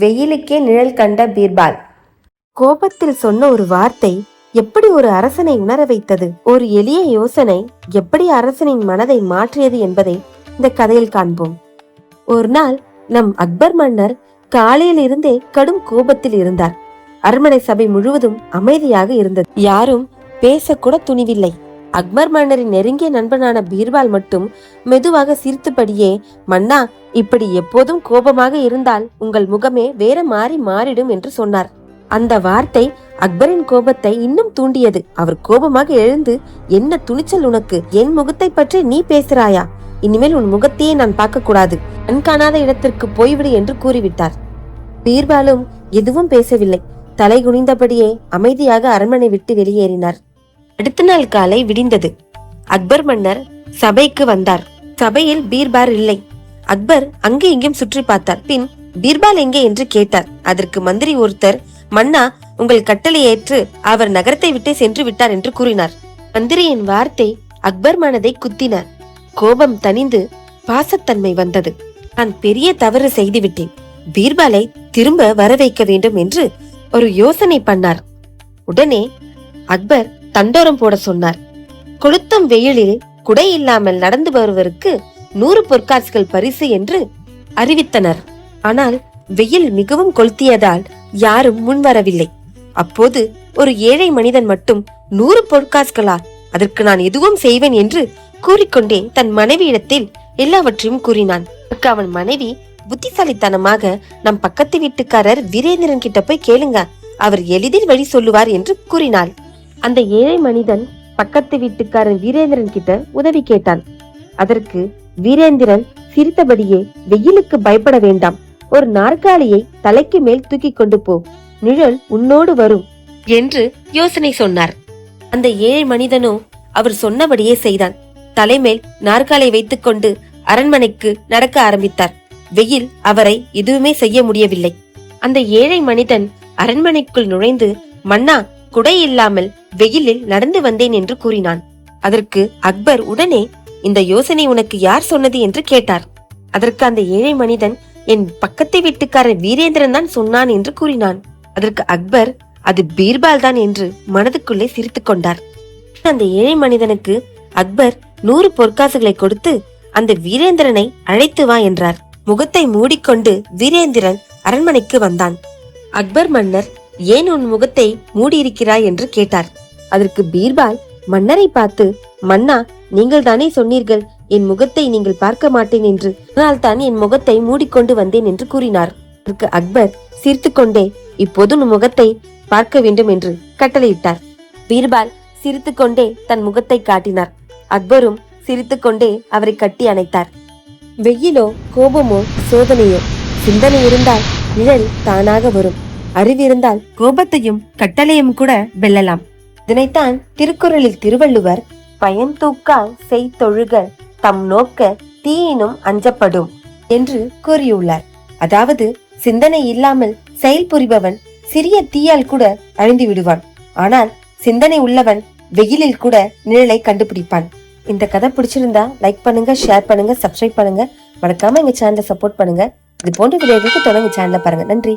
வெயிலுக்கே நிழல் கண்ட பீர்பால். கோபத்தில் சொன்ன ஒரு வார்த்தை எப்படி ஒரு அரசனை உணர வைத்தது? ஒரு எளிய யோசனை எப்படி அரசனின் மனதை மாற்றியது என்பதை இந்த கதையில் காண்போம். ஒரு நாள் நம் அக்பர் மன்னர் காலையில் இருந்தே கடும் கோபத்தில் இருந்தார். அரண்மனை சபை முழுவதும் அமைதியாக இருந்தது. யாரும் பேசக்கூட துணிவில்லை. அக்பர் மன்னரின் நெருங்கிய நண்பனான பீர்பால் மட்டும் மெதுவாக சிரித்தபடியே மன்னா இப்படி எப்போதும் கோபமாக இருந்தால் உங்கள் முகமே வேற மாறி மாறிடும் என்று சொன்னார். அந்த வார்த்தை அக்பரின் கோபத்தை இன்னும் தூண்டியது. அவர் கோபமாக எழுந்து என்ன துணிச்சல் உனக்கு? என் முகத்தை பற்றி நீ பேசுறாயா? இனிமேல் உன் முகத்தையே நான் பார்க்க கூடாது கண்காணாத இடத்திற்கு போய்விடு என்று கூறிவிட்டார். பீர்பாலும் எதுவும் பேசவில்லை. தலை குனிந்தபடியே அமைதியாக அரண்மனை விட்டு வெளியேறினார். அடுத்த நாள் காலை விடிந்தது. அக்பர் மன்னர் சபைக்கு வந்தார். சபையில் பீர்பார் இல்லை. அக்பர் அங்கே இங்கும் சுற்றி பார்த்தார். பின் பீர்பால் எங்கே என்று கேட்டார். அதற்கு மந்திரி ஒருத்தர் மன்னா உங்கள் கட்டளை ஏற்று அவர் நகரத்தை விட்டே சென்று விட்டார் என்று கூறினார். மந்திரியின் வார்த்தை அக்பர் மனதை குத்தினார் கோபம் தணிந்து பாசத்தன்மை வந்தது. நான் பெரிய தவறு செய்துவிட்டேன். பீர்பாலை திரும்ப வர வைக்க வேண்டும் என்று ஒரு யோசனை பண்ணார். உடனே அக்பர் தண்டோரம் போட சொன்னார். கொளுத்தம் வெயிலில் குடை இல்லாமல் நடந்து வருவருக்கு நூறு பொற்காசுகள் பரிசு என்று அறிவித்தனர். ஆனால் வெயில் மிகவும் கொளுத்தியதால் யாரும் முன்வரவில்லை அப்போது ஒரு ஏழை மனிதன் மட்டும் நூறு பொற்காசுகளா அதற்கு நான் எதுவும் செய்வேன் என்று கூறிக்கொண்டே தன் மனைவியிடத்தில் எல்லாவற்றையும் கூறினான். அவன் மனைவி புத்திசாலித்தனமாக நம் பக்கத்து வீட்டுக்காரர் வீரேந்திரன் கிட்ட போய் கேளுங்க அவர் எளிதில் வழி சொல்லுவார் என்று கூறினாள். அந்த ஏழை மனிதன் பக்கத்து வீட்டுக்காரன் வீரேந்திரன் கிட்ட உதவி கேட்டான். அதற்கு வீரேந்திரன் சிரித்தபடியே வெயிலுக்கு பயப்பட வேண்டாம். ஒரு நாற்காலியை தலைக்கு மேல் தூக்கி கொண்டு போ. நிழல் உன்னோடு வரும் என்று யோசனை சொன்னார். அந்த ஏழை மனிதனோ அவர் சொன்னபடியே செய்தான். தலைமேல் நாற்காலை வைத்துக்கொண்டு அரண்மனைக்கு நடக்க ஆரம்பித்தார். வெயில் அவரை எதுவுமே செய்ய முடியவில்லை. அந்த ஏழை மனிதன் அரண்மனைக்குள் நுழைந்து மன்னா குடை இல்லாமல் வெயிலில் நடந்து வந்தேன் என்று கூறினான். அதற்கு அக்பர் உடனே இந்த யோசனை உனக்கு யார் சொன்னது என்று கேட்டார். அதற்கு அந்த ஏழை மனிதன் என் பக்கத்தை வீட்டுக்காரர் வீரேந்திரன் தான் சொன்னான் என்று கூறினான். அதற்கு அக்பர் அது பீர்பால் தான் என்று மனதுக்குள்ளே சிரித்துக் கொண்டார். அந்த ஏழை மனிதனுக்கு அக்பர் நூறு பொற்காசுகளை கொடுத்து அந்த வீரேந்திரனை அழைத்து வா என்றார். முகத்தை மூடிக்கொண்டு வீரேந்திரன் அரண்மனைக்கு வந்தான். அக்பர் மன்னர் ஏன் உன் முகத்தை மூடியிருக்கிறாய் என்று கேட்டார். அதற்கு பீர்பால் மன்னரை பார்த்து மன்னா நீங்கள் தானே சொன்னீர்கள் என் முகத்தை நீங்கள் பார்க்க மாட்டேன் என்று. அதனால் தான் என் முகத்தை மூடிக்கொண்டு வந்தேன் என்று கூறினார். அதற்கு அக்பர் சிரித்துக்கொண்டே இப்போது உன் முகத்தை பார்க்க வேண்டும் என்று கட்டளையிட்டார். பீர்பால் சிரித்துக்கொண்டே தன் முகத்தை காட்டினார். அக்பரும் சிரித்துக்கொண்டே அவரை கட்டி அணைத்தார். வெயிலோ கோபமோ சோதனையோ சிந்தனை இருந்தால் நிழல் தானாக வரும். அறிவிருந்தால் கோபத்தையும் கட்டளையும் கூட வெல்லலாம். இதனைத்தான் திருக்குறளில் திருவள்ளுவர் பயன் தூக்கால் செய்தொழுக தம் நோக்க தீயினும் அஞ்சப்படும் என்று கூறியுள்ளார். அதாவது சிந்தனை இல்லாமல் செயல்புரிபவன் சிறிய தீயால் கூட அழிந்து விடுவான். ஆனால் சிந்தனை உள்ளவன் வெயிலில் கூட நிழலை கண்டுபிடிப்பான். இந்த கதை பிடிச்சிருந்தா லைக் பண்ணுங்க ஷேர் பண்ணுங்க சப்ஸ்கிரைப் பண்ணுங்க. மறக்காம எங்க சேனலை சப்போர்ட் பண்ணுங்க. இது போன்ற வீடியோக்களுக்கு தொடர்ந்து சேனலை பாருங்க. நன்றி.